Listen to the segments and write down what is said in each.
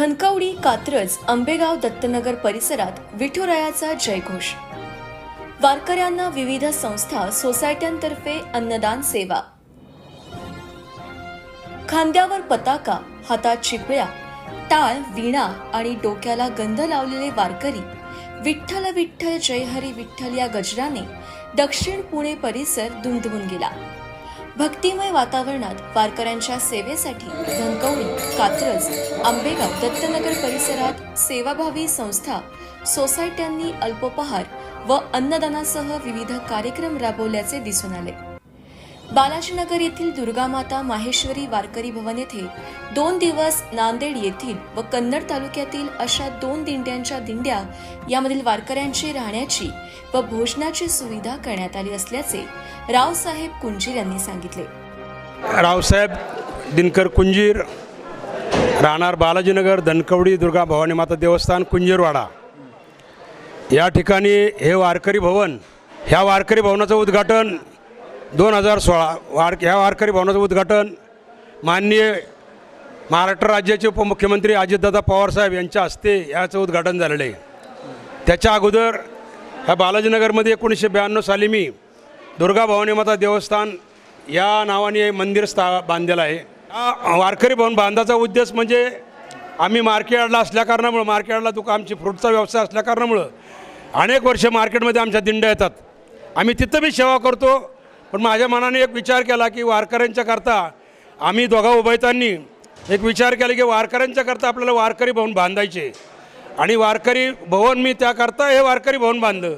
धनकवडी कात्रज आंबेगाव दत्तनगर परिसरात विठुरायाचा जयघोष. वारकऱ्यांना विविध संस्था सोसायट्यांतर्फे अन्नदान सेवा. खांद्यावर पताका हातात चिपळ्या टाळ वीणा आणि डोक्याला गंध लावलेले वारकरी विठ्ठल विठ्ठल जय हरी विठ्ठल या गजराने दक्षिण पुणे परिसर दुमदुमून गेला. भक्तिमय वातावरणात वारकऱ्यांच्या सेवेसाठी धनकवडी कात्रज आंबेगाव दत्तनगर परिसरात सेवाभावी संस्था सोसायट्यांनी अल्पोपहार व अन्नदानासह विविध कार्यक्रम राबवल्याचे दिसून आले. बालाजीनगर येथील दुर्गामाता माहेश्वरी वारकरी भवन येथे दोन दिवस नांदेड येथील व कन्नड तालुक्यातील अशा दोन दिंड्यांच्या दिंड्या यामधील वारकऱ्यांची राहण्याची व भोजनाची सुविधा करण्यात आली असल्याचे रावसाहेब कुंजीर यांनी सांगितले. रावसाहेब दिनकर कुंजीर राहणार बालाजीनगर धनकवडी दुर्गा भवानी माता देवस्थान कुंजीरवाडा. या ठिकाणी हे वारकरी भवन ह्या वारकरी भवनाचं उद्घाटन दोन हजार सोळा वार ह्या वारकरी भवनाचं उद्घाटन माननीय महाराष्ट्र राज्याचे उपमुख्यमंत्री अजितदादा पवारसाहेब यांच्या हस्ते याचं उद्घाटन झालेलं आहे. त्याच्या अगोदर ह्या बालाजीनगरमध्ये एकोणीसशे ब्याण्णव साली मी दुर्गा भवानी माता देवस्थान या नावाने हे मंदिर स्था बांधलेलं आहे. हा वारकरी भवन बांधाचा उद्देश म्हणजे आम्ही मार्केटला असल्याकारणामुळं मार्केटला दुका आमची फ्रूटचा व्यवसाय असल्याकारणामुळं अनेक वर्ष मार्केटमध्ये आमच्या दिंड्या येतात. आम्ही तिथं बी सेवा करतो. पण माझ्या मनाने एक विचार केला की वारकऱ्यांच्या करता आम्ही दोघा उभयतांनी एक विचार केला की वारकऱ्यांच्या करता आपल्याला वारकरी भवन बांधायचे. आणि वारकरी भवन मी त्याकरता हे वारकरी भवन बांधलं.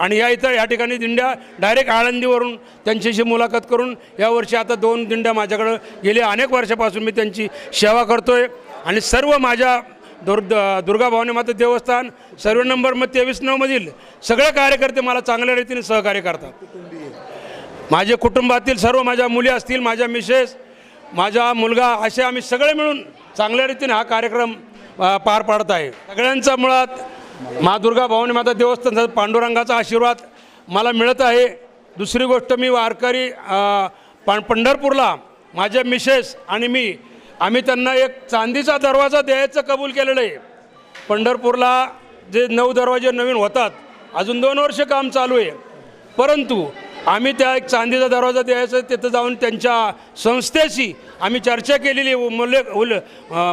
आणि या इथं या ठिकाणी दिंड्या डायरेक्ट आळंदीवरून त्यांच्याशी मुलाखत करून यावर्षी आता दोन दिंड्या माझ्याकडं गेल्या अनेक वर्षापासून मी त्यांची सेवा करतो आहे आणि सर्व माझ्या दुर् दुर्गा भवानी माता देवस्थान सर्व नंबर मग तेवीस नऊमधील सगळे कार्यकर्ते मला चांगल्या रीतीने सहकार्य करतात. माझे कुटुंबातील सर्व माझ्या मुली असतील माझ्या मिसेस माझा मुलगा असे आम्ही सगळे मिळून चांगल्या रीतीने हा कार्यक्रम पार पाडत आहे. सगळ्यांचा मुळात मा दुर्गा भवानी माता देवस्थान पांडुरंगाचा आशीर्वाद मला मिळत आहे. दुसरी गोष्ट मी वारकरी पण पंढरपूरला माझ्या मिसेस आणि मी आम्ही त्यांना एक चांदीचा दरवाजा द्यायचं कबूल केलेलं आहे. पंढरपूरला जे नऊ दरवाजे नवीन होतात अजून दोन वर्ष काम चालू आहे. परंतु आम्ही त्या एक चांदीचा दरवाजा द्यायचा तिथं जाऊन त्यांच्या संस्थेशी आम्ही चर्चा केलेली मुले उल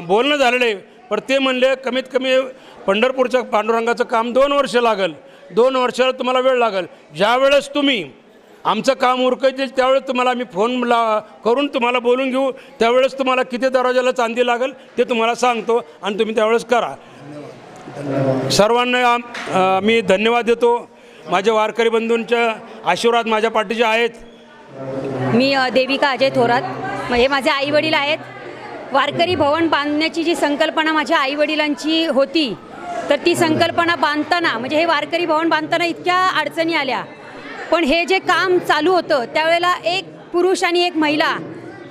बोलणं झालेलं आहे. पण ते म्हणले कमीत कमी पंढरपूरच्या पांडुरंगाचं काम दोन वर्ष लागेल. दोन वर्षाला तुम्हाला वेळ लागेल. ज्यावेळेस तुम्ही आमचं काम उरकायचे त्यावेळेस तुम्हाला आम्ही फोन ला करून तुम्हाला बोलून घेऊ. त्यावेळेस तुम्हाला किती दरवाजाला चांदी लागेल ते तुम्हाला सांगतो आणि तुम्ही त्यावेळेस करा. सर्वांना मी धन्यवाद देतो. माझ्या वारकरी बंधूंच्या आशीर्वाद माझ्या पाठीचे आहेत. मी देविका अजय थोरात. हे माझे आईवडील आहेत. वारकरी भवन बांधण्याची जी संकल्पना माझ्या आईवडिलांची होती तर ती संकल्पना बांधताना म्हणजे हे वारकरी भवन बांधताना इतक्या अडचणी आल्या. पण हे जे काम चालू होतं त्यावेळेला एक पुरुष आणि एक महिला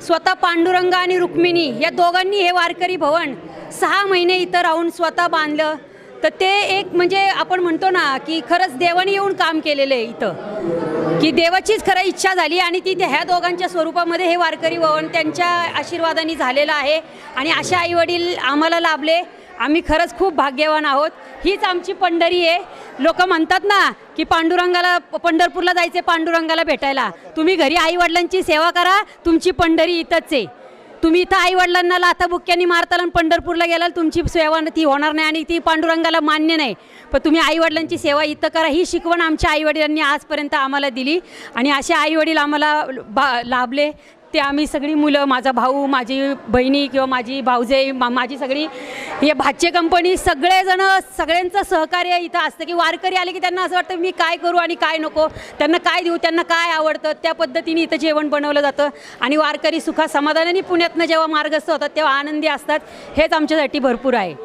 स्वतः पांडुरंग आणि रुक्मिणी या दोघांनी हे वारकरी भवन सहा महिने इथं राहून स्वतः बांधलं. तर ते एक म्हणजे आपण म्हणतो ना की खरंच देवाने येऊन काम केलेलं आहे इथं. की देवाचीच खरं इच्छा झाली आणि ती ह्या दोघांच्या स्वरूपामध्ये हे वारकरी भवन त्यांच्या आशीर्वादाने झालेलं आहे. आणि अशा आईवडील आम्हाला लाभले. आम्ही खरंच खूप भाग्यवान आहोत. हीच आमची पंढरी आहे. लोक म्हणतात ना की पांडुरंगाला पंढरपूरला जायचे पांडुरंगाला भेटायला. तुम्ही घरी आईवडिलांची सेवा करा. तुमची पंढरी इथंच आहे. तुम्ही इथं आईवडिलांना लाथा बुक्क्यांनी मारताल आणि पंढरपूरला गेलाल तुमची सेवा ती होणार नाही आणि ती पांडुरंगाला मान्य नाही. पण तुम्ही आईवडिलांची सेवा इथं करा ही शिकवण आमच्या आईवडिलांनी आजपर्यंत आम्हाला दिली आणि असे आईवडील आम्हाला बा लाभले. ते आम्ही सगळी मुलं माझा भाऊ माझी बहिणी किंवा माझी भाऊजे मा माझी सगळी हे भाचे कंपनी सगळेजण सगळ्यांचं सहकार्य इथं असतं की वारकरी आले की त्यांना असं वाटतं मी काय करू आणि काय नको? त्यांना काय देऊ त्यांना काय आवडतं? त्या पद्धतीने इथं जेवण बनवलं जातं. आणि वारकरी सुखा समाधानाने पुण्यातनं जेव्हा मार्गस्थ होतात तेव्हा आनंदी असतात. हेच आमच्यासाठी भरपूर आहे.